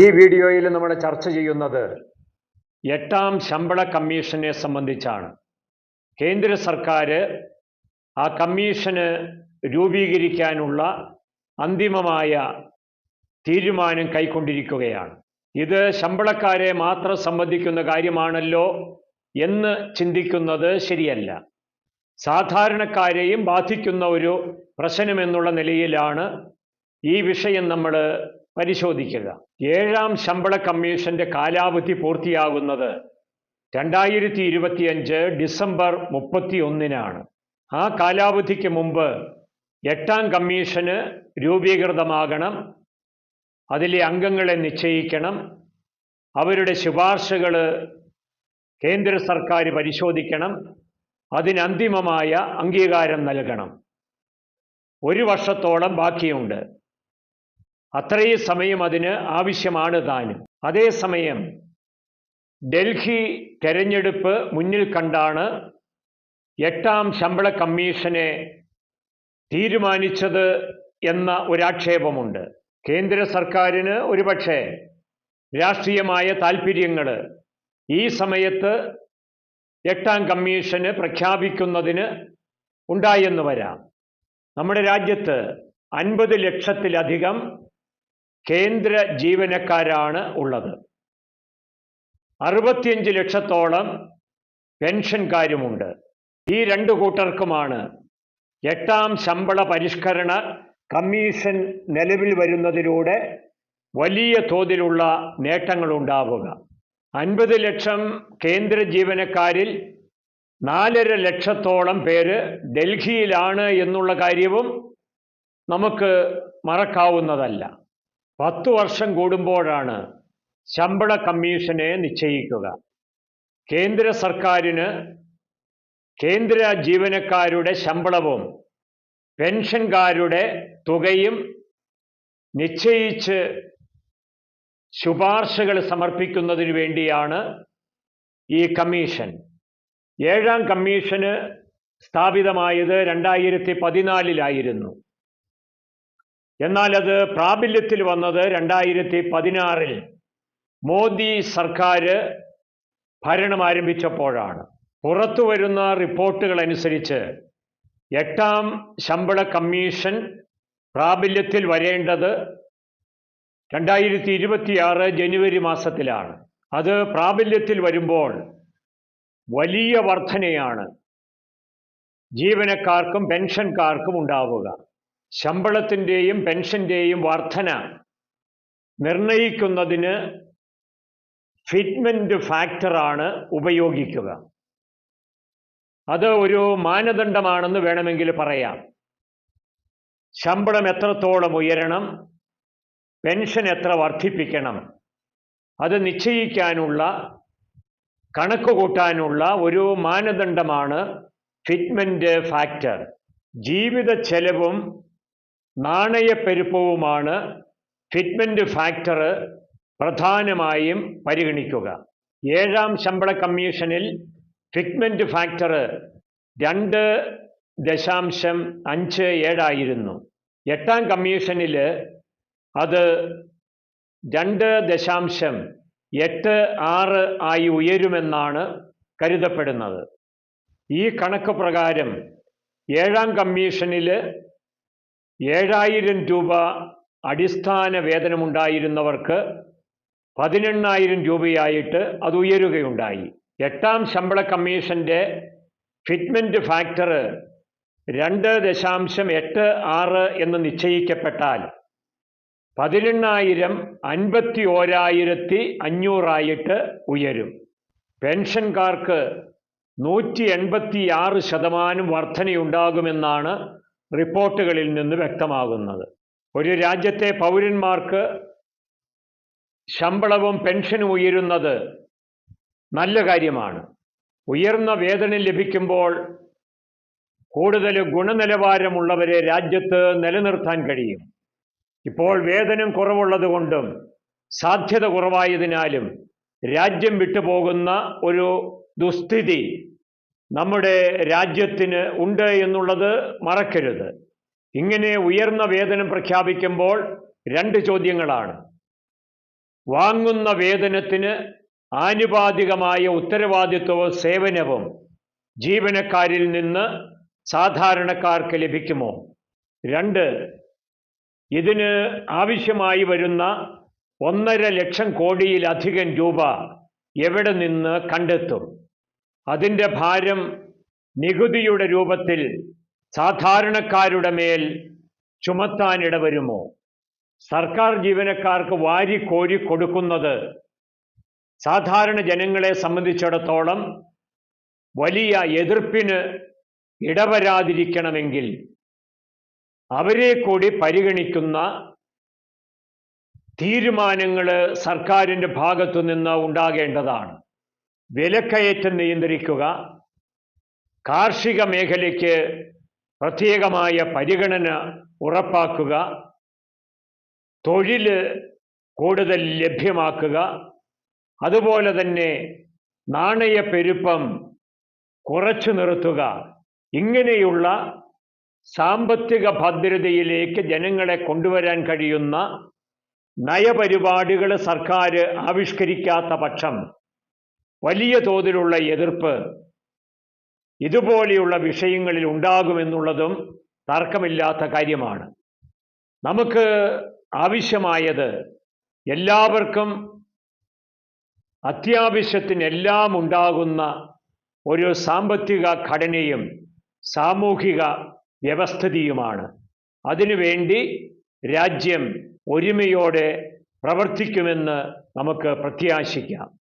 ഈ വീഡിയോയിൽ നമ്മൾ ചർച്ച ചെയ്യുന്നത് എട്ടാം ശമ്പള കമ്മീഷനെ സംബന്ധിച്ചാണ്. കേന്ദ്ര സർക്കാർ ആ കമ്മീഷന് രൂപീകരിക്കാനുള്ള അന്തിമമായ തീരുമാനം കൈക്കൊണ്ടിരിക്കുകയാണ്. ഇത് ശമ്പളക്കാരെ മാത്രം സംബന്ധിക്കുന്ന കാര്യമാണല്ലോ എന്ന് ചിന്തിക്കുന്നത് ശരിയല്ല. സാധാരണക്കാരെയും ബാധിക്കുന്ന ഒരു പ്രശ്നമെന്നുള്ള നിലയിലാണ് ഈ വിഷയം നമ്മൾ പരിശോധിക്കുക. ഏഴാം ശമ്പള കമ്മീഷന്റെ കാലാവധി പൂർത്തിയാകുന്നത് രണ്ടായിരത്തി ഇരുപത്തിയഞ്ച് ഡിസംബർ മുപ്പത്തി ഒന്നിനാണ് ആ കാലാവധിക്ക് മുമ്പ് എട്ടാം കമ്മീഷന് രൂപീകൃതമാകണം അതിലെ അംഗങ്ങളെ നിശ്ചയിക്കണം അവരുടെ ശുപാർശകൾ കേന്ദ്ര സർക്കാർ പരിശോധിക്കണം അതിന് അന്തിമമായ അംഗീകാരം നൽകണം. ഒരു വർഷത്തോളം ബാക്കിയുണ്ട്. അത്രയും സമയം അതിന് ആവശ്യമാണ് താനും. അതേസമയം ഡൽഹി തെരഞ്ഞെടുപ്പ് മുന്നിൽ കണ്ടാണ് എട്ടാം ശമ്പള കമ്മീഷനെ തീരുമാനിച്ചത് എന്ന ഒരാക്ഷേപമുണ്ട്. കേന്ദ്ര സർക്കാരിന് ഒരുപക്ഷെ രാഷ്ട്രീയമായ താൽപ്പര്യങ്ങൾ ഈ സമയത്ത് എട്ടാം കമ്മീഷന് പ്രഖ്യാപിക്കുന്നതിന് ഉണ്ടായെന്ന് വരാം. നമ്മുടെ രാജ്യത്ത് അൻപത് ലക്ഷത്തിലധികം കേന്ദ്ര ജീവനക്കാരാണ് ഉള്ളത്. അറുപത്തിയഞ്ച് ലക്ഷത്തോളം പെൻഷൻകാരുമുണ്ട്. ഈ രണ്ടു കൂട്ടർക്കുമാണ് എട്ടാം ശമ്പള പരിഷ്കരണ കമ്മീഷൻ നിലവിൽ വരുന്നതിലൂടെ വലിയ തോതിലുള്ള നേട്ടങ്ങൾ ഉണ്ടാവുക അൻപത് ലക്ഷം കേന്ദ്ര ജീവനക്കാരിൽ നാലര ലക്ഷത്തോളം പേര് ഡൽഹിയിലാണ് എന്നുള്ള കാര്യവും നമുക്ക് മറക്കാവുന്നതല്ല. പത്തു വർഷം കൂടുമ്പോഴാണ് ശമ്പള കമ്മീഷനെ നിശ്ചയിക്കുക. കേന്ദ്ര സർക്കാരിന് കേന്ദ്ര ജീവനക്കാരുടെ ശമ്പളവും പെൻഷൻകാരുടെ തുകയും നിശ്ചയിച്ച് ശുപാർശകൾ സമർപ്പിക്കുന്നതിന് വേണ്ടിയാണ് ഈ കമ്മീഷൻ. ഏഴാം കമ്മീഷന് സ്ഥാപിതമായത് രണ്ടായിരത്തി പതിനാലിലായിരുന്നു എന്നാൽ അത് പ്രാബല്യത്തിൽ വന്നത് രണ്ടായിരത്തി പതിനാറിൽ മോദി സർക്കാർ ഭരണം ആരംഭിച്ചപ്പോഴാണ്. പുറത്തു വരുന്ന റിപ്പോർട്ടുകൾ അനുസരിച്ച് എട്ടാം ശമ്പള കമ്മീഷൻ പ്രാബല്യത്തിൽ വരേണ്ടത് രണ്ടായിരത്തി ഇരുപത്തിയാറ് ജനുവരി മാസത്തിലാണ്. അത് പ്രാബല്യത്തിൽ വരുമ്പോൾ വലിയ വർധനയാണ്. ജീവനക്കാർക്കും പെൻഷൻകാർക്കും ഉണ്ടാവുക. ശമ്പളത്തിന്റെയും പെൻഷന്റെയും വർധന നിർണയിക്കുന്നതിന് ഫിറ്റ്മെന്റ് ഫാക്ടറാണ് ഉപയോഗിക്കുക. അത് ഒരു മാനദണ്ഡമാണെന്ന് വേണമെങ്കിൽ പറയാം. ശമ്പളം എത്രത്തോളം ഉയരണം പെൻഷൻ എത്ര വർദ്ധിപ്പിക്കണം അത് നിശ്ചയിക്കാനുള്ള കണക്ക് കൂട്ടാനുള്ള ഒരു മാനദണ്ഡമാണ് ഫിറ്റ്മെന്റ് ഫാക്ടർ. ജീവിത ചെലവും നാണയപ്പെരുപ്പവുമാണ് ഫിറ്റ്മെന്റ് ഫാക്ടർ പ്രധാനമായും പരിഗണിക്കുക. ഏഴാം ശമ്പള കമ്മീഷനിൽ ഫിറ്റ്മെന്റ് ഫാക്ടർ രണ്ട് ദശാംശം അഞ്ച് ഏഴായിരുന്നു. എട്ടാം കമ്മീഷനിൽ അത് രണ്ട് ദശാംശം എട്ട് ആറ് ആയി ഉയരുമെന്നാണ് കരുതപ്പെടുന്നത്. ഈ കണക്ക് പ്രകാരം ഏഴാം കമ്മീഷനിൽ ഏഴായിരം രൂപ അടിസ്ഥാന വേതനമുണ്ടായിരുന്നവർക്ക് പതിനെണ്ണായിരം രൂപയായിട്ട് അത് ഉയരുകയുണ്ടായി. എട്ടാം ശമ്പള കമ്മീഷന്റെ ഫിറ്റ്മെന്റ് ഫാക്ടർ രണ്ട് ദശാംശം എട്ട് ആറ് എന്ന് നിശ്ചയിക്കപ്പെട്ടാൽ പതിനെണ്ണായിരം അൻപത്തി ഓരായിരത്തി അഞ്ഞൂറായിട്ട് ഉയരും. പെൻഷൻകാർക്ക് നൂറ്റി എൺപത്തി ആറ് ശതമാനം വർധനയുണ്ടാകുമെന്നാണ് റിപ്പോർട്ടുകളിൽ നിന്ന് വ്യക്തമാകുന്നത്. ഒരു രാജ്യത്തെ പൗരന്മാർക്ക് ശമ്പളവും പെൻഷനും ഉയരുന്നത് നല്ല കാര്യമാണ്. ഉയർന്ന വേതനം ലഭിക്കുമ്പോൾ കൂടുതൽ ഗുണനിലവാരമുള്ളവരെ രാജ്യത്ത് നിലനിർത്താൻ കഴിയും. ഇപ്പോൾ വേതനം കുറവുള്ളത് കൊണ്ടും സാധ്യത കുറവായതിനാലും രാജ്യം വിട്ടുപോകുന്ന ഒരു ദുസ്ഥിതി നമ്മുടെ രാജ്യത്തിന് ഉണ്ട് എന്നുള്ളത് മറക്കരുത്. ഇങ്ങനെ ഉയർന്ന വേതനം പ്രഖ്യാപിക്കുമ്പോൾ രണ്ട് ചോദ്യങ്ങളാണ്. വാങ്ങുന്ന വേതനത്തിന് ആനുപാതികമായ ഉത്തരവാദിത്വവും സേവനവും ജീവനക്കാരിൽ നിന്ന് സാധാരണക്കാർക്ക് ലഭിക്കുമോ? രണ്ട് ഇതിന് ആവശ്യമായി വരുന്ന ഒന്നര ലക്ഷം കോടിയിലധികം രൂപ എവിടെ നിന്ന് കണ്ടെത്തും? അതിന്റെ ഭാരം നികുതിയുടെ രൂപത്തിൽ സാധാരണക്കാരുടെ മേൽ ചുമത്താനിടവരുമോ? സർക്കാർ ജീവനക്കാർക്ക് വാരി കോരി കൊടുക്കുന്നത് സാധാരണ ജനങ്ങളെ സംബന്ധിച്ചിടത്തോളം വലിയ എതിർപ്പിന് ഇടവരാതിരിക്കണമെങ്കിൽ അവരെ കൂടി പരിഗണിക്കുന്ന തീരുമാനങ്ങൾ സർക്കാരിന്റെ ഭാഗത്തു നിന്ന് ഉണ്ടാകേണ്ടതാണ്. വിലക്കയറ്റം നിയന്ത്രിക്കുക കാർഷിക മേഖലയ്ക്ക് പ്രത്യേകമായ പരിഗണന ഉറപ്പാക്കുക തൊഴിൽ കൂടുതൽ ലഭ്യമാക്കുക അതുപോലെ തന്നെ നാണയപ്പെരുപ്പം കുറച്ചു നിർത്തുക. ഇങ്ങനെയുള്ള സാമ്പത്തിക ഭദ്രതയിലേക്ക് ജനങ്ങളെ കൊണ്ടുവരാൻ കഴിയുന്ന നയപരിപാടികൾ സർക്കാർ ആവിഷ്കരിക്കാത്ത പക്ഷം വലിയ തോതിലുള്ള എതിർപ്പ് ഇതുപോലെയുള്ള വിഷയങ്ങളിൽ ഉണ്ടാകുമെന്നുള്ളതും തർക്കമില്ലാത്ത കാര്യമാണ്. നമുക്ക് ആവശ്യമായത് എല്ലാവർക്കും അത്യാവശ്യത്തിനെല്ലാം ഉണ്ടാകുന്ന ഒരു സാമ്പത്തിക ഘടനയും സാമൂഹിക വ്യവസ്ഥിതിയുമാണ്. അതിനുവേണ്ടി രാജ്യം ഒരുമയോടെ പ്രവർത്തിക്കുമെന്ന് നമുക്ക് പ്രത്യാശിക്കാം.